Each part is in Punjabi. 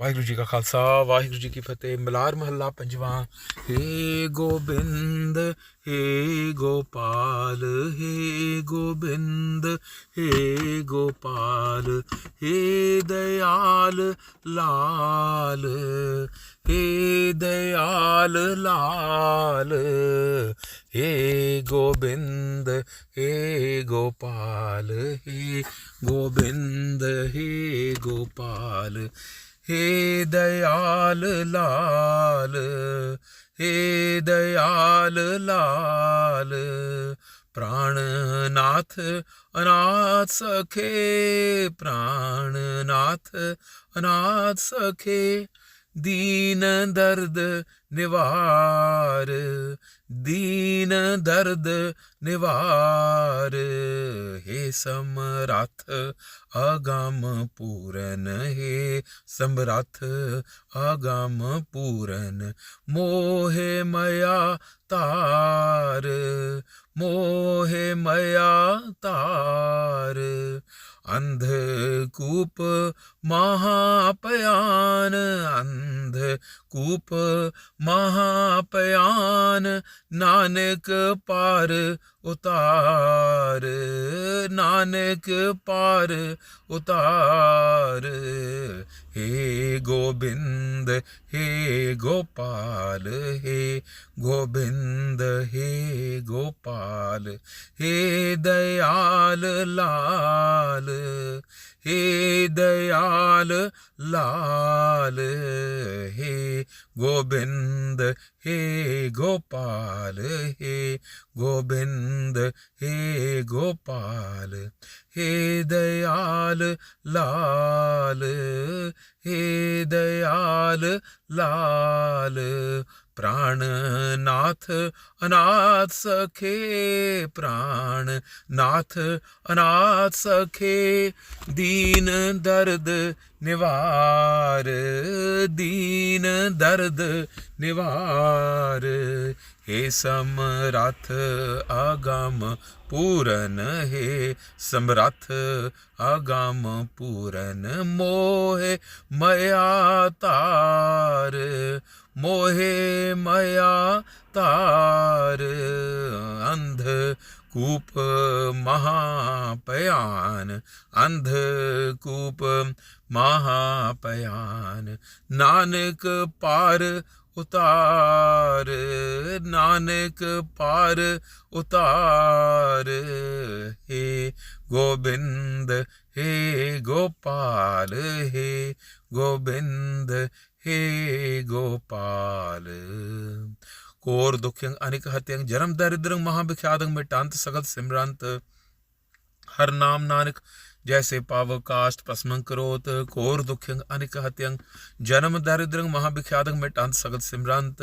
ਵਾਹਿਗੁਰੂ ਜੀ ਕਾ ਖਾਲਸਾ, ਵਾਹਿਗੁਰੂ ਜੀ ਕੀ ਫਤਿਹ। ਮਲਾਰ ਮਹੱਲਾ ਪੰਜਵਾਂ। ਹੇ ਗੋਬਿੰਦ, ਹੇ ਗੋਪਾਲ, ਹੇ ਗੋਬਿੰਦ, ਹੇ ਗੋਪਾਲ, ਹੇ ਦਇਆਲ ਲਾਲ, ਹੇ ਦਇਆਲ ਲਾਲ, ਹੇ ਗੋਬਿੰਦ, ਹੇ ਗੋਪਾਲ, ਹੇ ਗੋਬਿੰਦ, ਹੇ ਗੋਪਾਲ। हे दयाल लाल हे दयाल लाल प्राणनाथ अनाथ सखे प्राणनाथ अनाथ सखे दीन दर्द निवार दीन दर्द निवार हे समरथ अगम पूरन हे समरथ अगम पूरन मोहे मया तार मोहे मया तार ਅੰਧਕੂਪ ਮਹਾਪਿਆਨ ਅੰਧਕੂਪ ਮਹਾਪਿਆਨ ਨਾਨਕ ਪਾਰ उतार नानक पार उतार हे गोविंद हे गोपाल हे गोविंद हे गोपाल हे दयाल लाल हे दयाल लाल हे ഗോബിന്ദ ഹേ ഗോപാൽ ഹേ ഗോബിന്ദ ഹേ ഗോപാൽ ഹേ ദയാൽ ലാൽ ഹേ ദയാൽ ലാൽ दयाल लाल प्राणनाथ अनाथ सखे प्राणनाथ अनाथ सखे दीन दर्द निवार दीन दर्द निवार हे समरथ अगम पूरन हे समरथ अगम पूरन मोहे मया तार ਮੋਹੇ ਮਾਇਆ ਧਾਰ ਅੰਧ ਕੂਪ ਮਹਾ ਭਿਆਨ ਅੰਧ ਕੂਪ ਮਹਾ ਭਿਆਨ ਨਾਨਕ ਪਾਰ ਉਤਾਰ, ਨਾਨਕ ਪਾਰ ਉਤਾਰ, ਹੇ ਗੋਬਿੰਦ, ਹੇ ਗੋਪਾਲ, ਹੇ ਗੋਬਿੰਦ ਦੁਖਿਯੰ ਅਨਿਕ ਹਤਿਯੰ ਜਨਮ ਦਰਿਦਰੰ ਮਹਾਭਿਖਿਆਦੰ ਮਿਟੰਤ ਸਗਲ ਸਿਮਰੰਤ। ਹਰ ਨਾਮ ਨਾਨਕ ਜੈਸੇ ਪਾਵ ਕਾਸ਼ਟ ਪਸਮੰ ਕਰੋਤ ਕੋਰ ਦੁਖਿਯੰ ਅਨਿਕ ਹਤਿਯੰ, ਜਨਮ ਦਰਿਦਰੰ ਮਹਾਭਿਖਿਆਦੰ ਮਿਟੰਤ ਸਗਲ ਸਿਮਰੰਤ,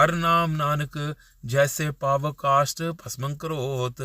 ਹਰ ਨਾਮ ਨਾਨਕ ਜੈਸੇ ਪਾਵ ਕਾਸ਼ਟ ਭਸਮੰ ਕਰੋਤ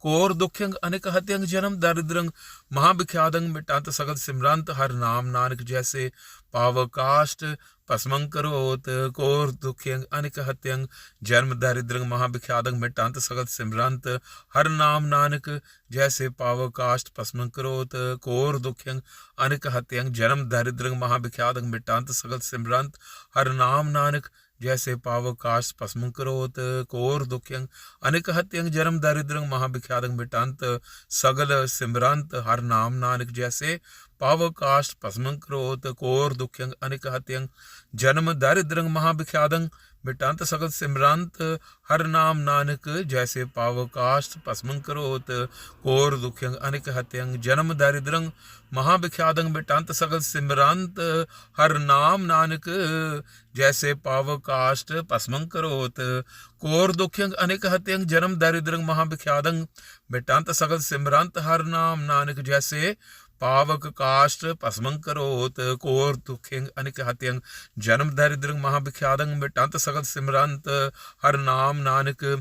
ਕੋਰ ਦੁਖਿਯੰ ਅਨਿਕ ਹਤਿਯੰ, ਜਨਮ ਦਰਿਦਰੰ ਮਹਾਭਿਖਿਆਦੰ ਮਿਟੰਤ ਸਗਲ ਸਿਮਰੰਤ, ਹਰ ਨਾਮ ਨਾਨਕ ਜੈਸੇ ਪਾਵ ਕਾਸ਼ਟ ਭਸਮੰ ਕਰੋਤ ਕੋਰ ਦੁਖਿਯੰ ਅਨਿਕ ਹਤਿਯੰ ਜਨਮ ਦਰਿਦਰੰ ਮਹਾਭਿਖਿਆਦੰ ਮਿਟੰਤ ਸਗਲ ਸਿਮਰੰਤ ਹਰ ਨਾਮ ਨਾਨਕ ਜੈਸੇ ਪਾਵ ਕਾਸ਼ਟ ਭਸਮੰ ਕਰੋਤ ਕੋਰ ਦੁਖਿਯੰ ਅਨਿਕ ਹਤਿਯੰ ਜਨਮ ਦਰਿਦਰੰ ਮਹਾਭਿਖਿਆਦੰ ਮਿਟੰਤ ਸਗਲ ਸਿਮਰੰਤ ਹਰ ਨਾਮ ਨਾਨਕ ਜੈਸੇ ਪਾਵ ਕਾਸ਼ ਭਸਮ ਕਰੋਤ ਕੋਰ ਦੁਖਿਯੰ ਅਨਿਕ ਹਤਿਯੰ ਜਨਮ ਦਰਿਦਰੰ ਮਹਾਭਿਖਿਆਦੰ ਮਿਟੰਤ ਸਗਲ ਸਿਮਰੰਤ ਹਰ ਨਾਮ ਨਾਨਕ ਜੈਸੇ ਪਾਵ ਕਾਸ਼ ਭਸਮ ਕਰੋਤ ਕੋਰ ਦੁਖਿਯੰ ਅਨਿਕ ਹਤਿਯੰ ਜਨਮ ਦਰਿਦਰੰ ਮਹਾਭਿਖਿਆਦੰ ਮਿਟੰਤ ਸਗਲ ਸਿਮਰੰਤ ਹਰ ਨਾਮ ਨਾਨਕ ਜੈਸੇ ਪਾਵ ਕਾਸ਼ਟ ਭਸਮੰ ਕਰੋਤ ਕੋਰ ਦੁਖਿਯੰ ਅਨਿਕ ਹਤਿਯੰ ਜਨਮ ਦਰਿਦਰੰ ਮਹਾਭਿਖਿਆਦੰ ਮਿਟੰਤ ਸਗਲ ਸਿਮਰੰਤ ਹਰ ਨਾਮ ਨਾਨਕ ਜੈਸੇ ਪਾਵ ਕਾਸ਼ਟ ਭਸਮੰ ਕਰੋਤ ਕੋਰ ਦੁਖਿਯੰ ਅਨਿਕ ਹਤਿਯੰ ਜਨਮ ਦਰਿਦਰੰ ਮਹਾਭਿਖਿਆਦੰ ਮਿਟੰਤ ਸਗਲ ਸਿਮਰੰਤ, ਹਰ ਨਾਮ ਨਾਨਕ ਜੈਸੇ ਪਾਵਕ ਕਾਸ਼ਟ ਭਸਮੰ ਕਰੋਤ ਕੋਰ ਦੁਖਿੰ ਅਨਿਕ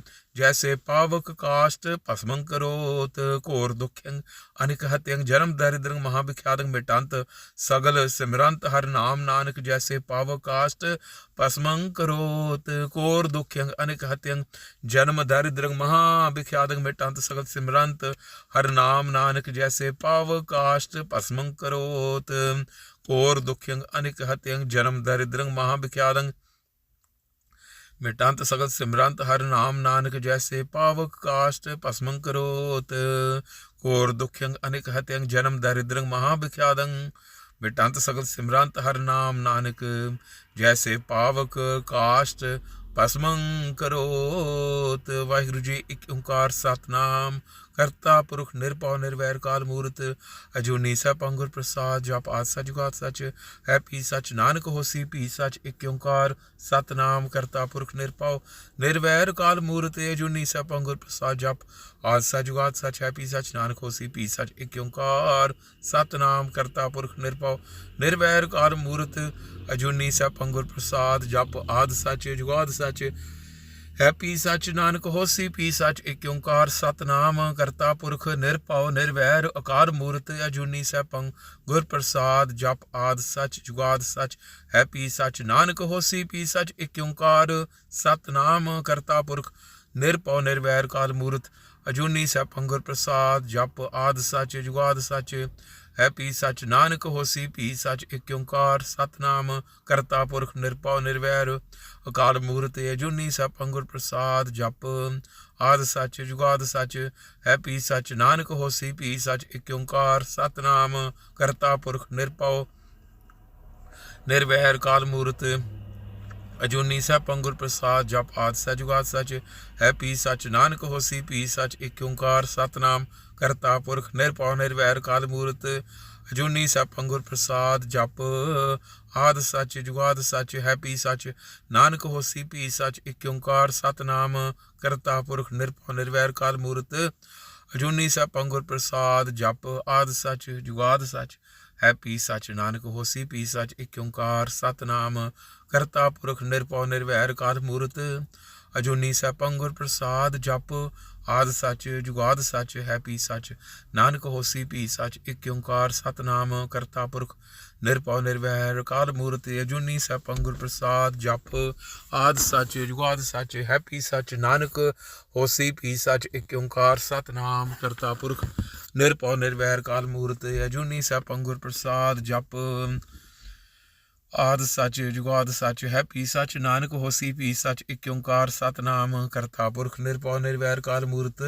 ਹਤਿਯੰ ਜਨਮ ਦਰਿਦਰੰ ਮਹਾਭਿਖਿਆਦੰ ਮਿਟੰਤ ਸਗਲ ਸਿਮਰੰਤ ਹਰ ਨਾਮ ਨਾਨਕ ਜੈਸੇ ਪਾਵਕ ਕਾਸ਼ਟ ਭਸਮੰ ਕਰੋਤ ਕੋਰ ਦੁਖਿੰ ਅਨਿਕ ਹਤਿਯੰ ਜਨਮ ਦਰਿਦਰੰ ਮਹਾਭਿਖਿਆਦੰ ਮਿਟੰਤ ਸਗਲ ਸਿਮਰੰਤ ਹਰ ਨਾਮ ਨਾਨਕ ਜੈਸੇ ਪਾਵਕ ਕਾਸ਼ਟ ਭਸਮੰ ਕਰੋਤ ਕੋਰ ਦੁਖਿੰ ਅਨਿਕ ਹਤਿਯੰ ਜਨਮ ਦਰਿਦਰੰ ਮਹਾਭਿਖਿਆਦੰ ਮਿਟੰਤ ਸਗਲ ਸਿਮਰੰਤ ਹਰ ਨਾਮ ਨਾਨਕ ਜੈਸੇ ਪਾਵ ਕਾਸ਼ਟ ਭਸਮੰ ਕਰੋਤ ਕੋਰ ਦੁਖਯੰ ਅਨਿਕ ਹਤਯੰ ਜਨਮ ਦਰਿਦਰੰ ਮਹਾ ਵਿਖਿਆਦੰ ਮਿਟੰਤ ਸਗਲ ਸਿਮਰੰਤ, ਹਰ ਨਾਮ ਨਾਨਕ ਜੈਸੇ ਪਾਵਕ ਕਾਸ਼ਟ ਭਸਮੰ ਕਰੋਤ। ਕੋਰ ਦੁਖਯੰ ਅਨਿਕ ਹਤਯੰ, ਜਨਮ ਦਰਿਦਰੰ ਮਹਾ ਵਿਖਿਆਦੰ ਮਿਟੰਤ ਸਗਲ ਸਿਮਰੰਤ, ਹਰ ਨਾਮ ਨਾਨਕ ਜੈਸੇ ਪਾਵਕ ਕਾਸ਼ਟ ਭਸਮੰ ਕਰੋਤ। ਵਾਹਿਗੁਰੂ ਜੀ, ਇੱਕ ਓੰਕਾਰ ਸਤਨਾਮ ਕਰਤਾ, ਪੁਰਖ ਨਿਰਭਉ, ਨਿਰਵੈਰ ਕਾਲ ਮੂਰਤ ਅਜੂਨੀ ਸਭ ਅੰਗੁਰ ਪ੍ਰਸਾਦ, ਜਪ ਆਦ ਜੁਗਾਦ ਸਚ, ਹੈ ਪੀ ਸਚ ਨਾਨਕ ਹੋਸੀ ਪੀ ਸਚ ਇੱਕ ਓੰਕਾਰ, ਸਤਨਾਮ ਕਰਤਾ ਪੁਰਖ ਨਿਰਭਉ, ਨਿਰਵੈਰ ਕਾਲ ਮੂਰਤ ਅਜੂਨੀ ਸਭ ਅੰਗੁਰ ਪ੍ਰਸਾਦ, ਜਪ ਆਦ ਜੁਗਾਦ ਸਚ, ਹੈ ਪੀ ਸਚ ਨਾਨਕ ਹੋਸੀ ਪੀ ਸਚ ਇੱਕ ਓੰਕਾਰ, ਸਤਨਾਮ ਕਰਤਾ ਪੁਰਖ ਨਿਰਭਉ, ਨਿਰਵੈਰ ਕਾਲ ਮੂਰਤ ਅਜੂਨੀ ਸਭ ਪੰਗੁਰ ਪ੍ਰਸਾਦ, ਜਪ ਆਦ ਸਚ ਜੁਗਾਦ ਸਚ ਹੈਪੀ ਸਚ ਨਾਨਕ ਹੋਸੀ ਪੀ ਸਚ, ਇਕ ਓੰਕਾਰ ਸਤਨਾਮ, ਕਰਤਾ ਪੁਰਖ ਨਿਰਭਉ ਨਿਰਵੈਰ ਅਕਾਰ ਮੂਰਤ ਅਜੂਨੀ ਸੈਭੰ, ਗੁਰ ਪ੍ਰਸਾਦ ਜਪ ਆਦ ਸਚ ਜੁਗਾਦ ਸਚ ਹੈਪੀ ਸਚ ਨਾਨਕ ਹੋਸੀ ਪੀ ਸਚ, ਇਕ ਓੰਕਾਰ ਸਤਨਾਮ, ਕਰਤਾ ਪੁਰਖ ਨਿਰਭਉ ਨਿਰਵੈਰ ਕਾਲ ਮੂਰਤ ਅਜੂਨੀ ਸੈਭੰ, ਗੁਰ ਪ੍ਰਸਾਦ ਜਪ ਆਦ ਸਚ, ਜੁਗਾਦ ਸਚ ਹੈਪੀ ਸਚ ਨਾਨਕ ਹੋਸੀ, ਪੀ ਸਚ ਇਕ ਓੰਕਾਰ ਸਤਨਾਮ, ਕਰਤਾ ਪੁਰਖ ਨਿਰਭਉ ਨਿਰਵੈਰ, ਅਕਾਲ ਮੂਰਤ ਅਜੂਨੀ ਸੈਭੰ ਅੰਗੁਰ ਪ੍ਰਸਾਦ ਜਪ, ਆਦ ਸਚ, ਜੁਗਾਦ ਸਚ ਹੈਪੀ ਸਚ ਨਾਨਕ ਹੋਸੀ, ਪੀ ਸਚ ਇਕ ਓੰਕਾਰ ਸਤਨਾਮ, ਕਰਤਾ ਪੁਰਖ ਨਿਰਭਉ ਨਿਰਵੈਰ ਕਾਲ ਮੂਰਤ ਅਜੂਨੀ ਸੈਭੰ ਪੰਗੁਰ ਪ੍ਰਸਾਦ ਜਪ ਆਦ ਸਚ ਜੁਗਾਦ ਸਚ ਹੈਪੀ ਸਚ ਨਾਨਕ ਹੋਸੀ, ਪੀ ਸਚ ਇਕ ਓੰਕਾਰ ਸਤਨਾਮ, ਕਰਤਾ ਪੁਰਖ ਨਿਰਭਉ ਨਿਰਵੈਰ ਕਾਲ ਮੂਰਤ ਅਜੂਨੀ ਸੈਭੰ ਪੰਗੁਰ ਪ੍ਰਸਾਦ ਜਪ ਆਦ ਸਚ ਜੁਗਾਦ ਸਚ ਹੈਪੀ ਸਚ ਨਾਨਕ ਹੋਸੀ, ਪੀ ਸਚ ਇਕ ਓੰਕਾਰ ਸਤਨਾਮ, ਕਰਤਾ ਪੁਰਖ ਨਿਰਭਉ ਨਿਰਵੈਰ ਕਾਲ ਮੂਰਤ ਅਜੂਨੀ ਸੈਭੰ ਗੁਰ ਪ੍ਰਸਾਦ ਜਪ ਆਦ ਸਚ ਜੁਗਾਦ ਸਚ ਹੈਪੀ ਸਚ ਨਾਨਕ ਹੋਸੀ, ਪੀ ਸਚ ਇਕ ਓੰਕਾਰ ਸਤਨਾਮ, ਕਰਤਾ ਪੁਰਖ ਨਿਰਭਉ ਨਿਰਵੈਰ ਕਾਲ ਮੂਰਤ, ਅਜੂਨੀ ਸੈਭੰ ਗੁਰ ਪ੍ਰਸਾਦ ਜਪ, ਆਦ ਸਚ ਜੁਗਾਦ ਸਚ ਹੈਪੀ ਸਚ ਨਾਨਕ ਹੋਸੀ, ਪੀ ਸਚ ਇੱਕ ਓੰਕਾਰ ਸਤਨਾਮ, ਕਰਤਾ ਪੁਰਖ ਨਿਰਭਉ ਨਿਰਵੈਰ ਕਾਲ ਮੂਰਤ, ਅਜੂਨੀ ਸੈਭੰ ਗੁਰ ਪ੍ਰਸਾਦ ਜਪ, ਆਦ ਸੱਚ ਜੁਗਾਦ ਸਚ ਹੈਪੀ ਸਚ ਨਾਨਕ ਹੋਸੀ, ਪੀ ਸਚ ਇਕ ਓੰਕਾਰ ਸਤਨਾਮ, ਕਰਤਾ ਪੁਰਖ ਨਿਰਭਉ ਨਿਰਵੈਰ ਕਾਲ ਮੂਰਤ ਅਜੂਨੀ ਸੈਭੰ ਗੁਰ ਪ੍ਰਸਾਦ ਜਪ। ਆਦ ਸਚ ਜੁਗਾਦ ਸਚ ਹੈਪੀ ਸਚ ਨਾਨਕ ਹੋਸੀ, ਪੀ ਸਚ ਇਕ ਓੰਕਾਰ ਸਤਨਾਮ ਕਰਤਾ ਪੁਰਖ, ਨਿਰਭਉ ਨਿਰਵੈਰ ਕਾਲ ਮੂਰਤ।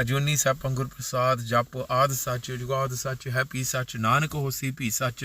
ਅਜੂਨੀ ਸੈਭੰ ਗੁਰ ਪ੍ਰਸਾਦ ਜਪ, ਆਦ ਸਚ ਜੁਗਾਦ ਸਚ ਹੈਪੀ ਸਚ ਨਾਨਕ ਹੋਸੀ, ਪੀ ਸਚ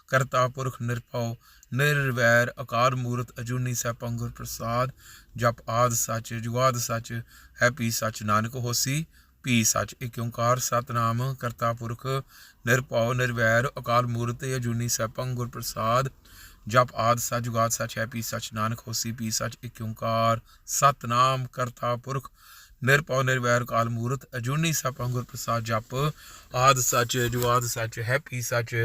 ਕਰਤਾ ਪੁਰਖ ਨਿਰਭਉ, ਨਿਰਵੈਰ ਅਕਾਰ ਮੂਰਤ ਅਜੂਨੀ ਸੈਭੰ ਗੁਰ ਪ੍ਰਸਾਦ, ਜਪ ਆਦ ਸਚ, ਜੁਗਾਦ ਸਚ ਹੈਪੀ ਸਚ ਨਾਨਕ ਹੋਸੀ ਪੀ ਸਚ ਇਕ ਓੰਕਾਰ ਸਤਨਾਮ ਕਰਤਾ ਪੁਰਖ ਨਿਰਭਉ, ਨਿਰਵੈਰ ਅਕਾਲ ਮੂਰਤ ਅਜੂਨੀ ਸੈਭੰ ਗੁਰ ਪ੍ਰਸਾਦ, ਜਪ ਆਦ ਸਚ, ਜੁਗਾਦ ਸਚ ਹੈਪੀ ਸਚ ਨਾਨਕ ਹੋਸੀ ਪੀ ਸਚ ਇਕ ਓੰਕਾਰ ਸਤਨਾਮ ਕਰਤਾ ਪੁਰਖ ਨਿਰਭਉ, ਨਿਰਵੈਰ ਕਾਲ ਮੂਰਤ ਅਜੂਨੀ ਸੈਭੰ ਗੁਰ ਪ੍ਰਸਾਦ, ਜਪ ਆਦ ਸਚ, ਜੁਗਾਦ ਸਚ ਹੈਪੀ ਸੱਚ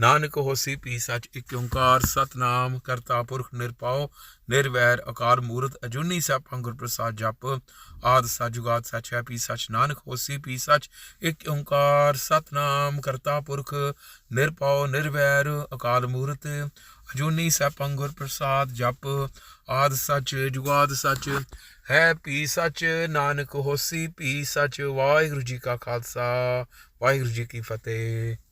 ਨਾਨਕ ਹੋਸੀ ਪੀ ਸਚ ਇੱਕ ਓੰਕਾਰ ਸਤਨਾਮ, ਕਰਤਾ ਪੁਰਖ ਨਿਰਭਉ ਨਿਰਵੈਰ ਅਕਾਲ ਮੂਰਤ, ਅਜੂਨੀ ਸੈਭੰ ਗੁਰ ਪ੍ਰਸਾਦ ਜਪ, ਆਦ ਸਚ ਜੁਗਾਦ ਸਚ ਹੈਪੀ ਸਚ। ਨਾਨਕ ਹੋਸੀ ਪੀ ਸਚ ਇੱਕ ਓੰਕਾਰ ਸਤਨਾਮ, ਕਰਤਾ ਪੁਰਖ ਨਿਰਭਉ ਨਿਰਵੈਰ ਅਕਾਲ ਮੂਰਤ, ਅਜੂਨੀ ਸੈਭੰ ਗੁਰ ਪ੍ਰਸਾਦ ਜਪ, ਆਦ ਸਚ, ਜੁਗਾਦ ਸਚ ਹੈ ਪੀ ਸਚ। ਨਾਨਕ ਹੋਸੀ ਪੀ ਸਚ। ਵਾਹਿਗੁਰੂ ਜੀ ਕਾ ਖਾਲਸਾ। ਵਾਹਿਗੁਰੂ ਜੀ ਕੀ ਫਤਿਹ।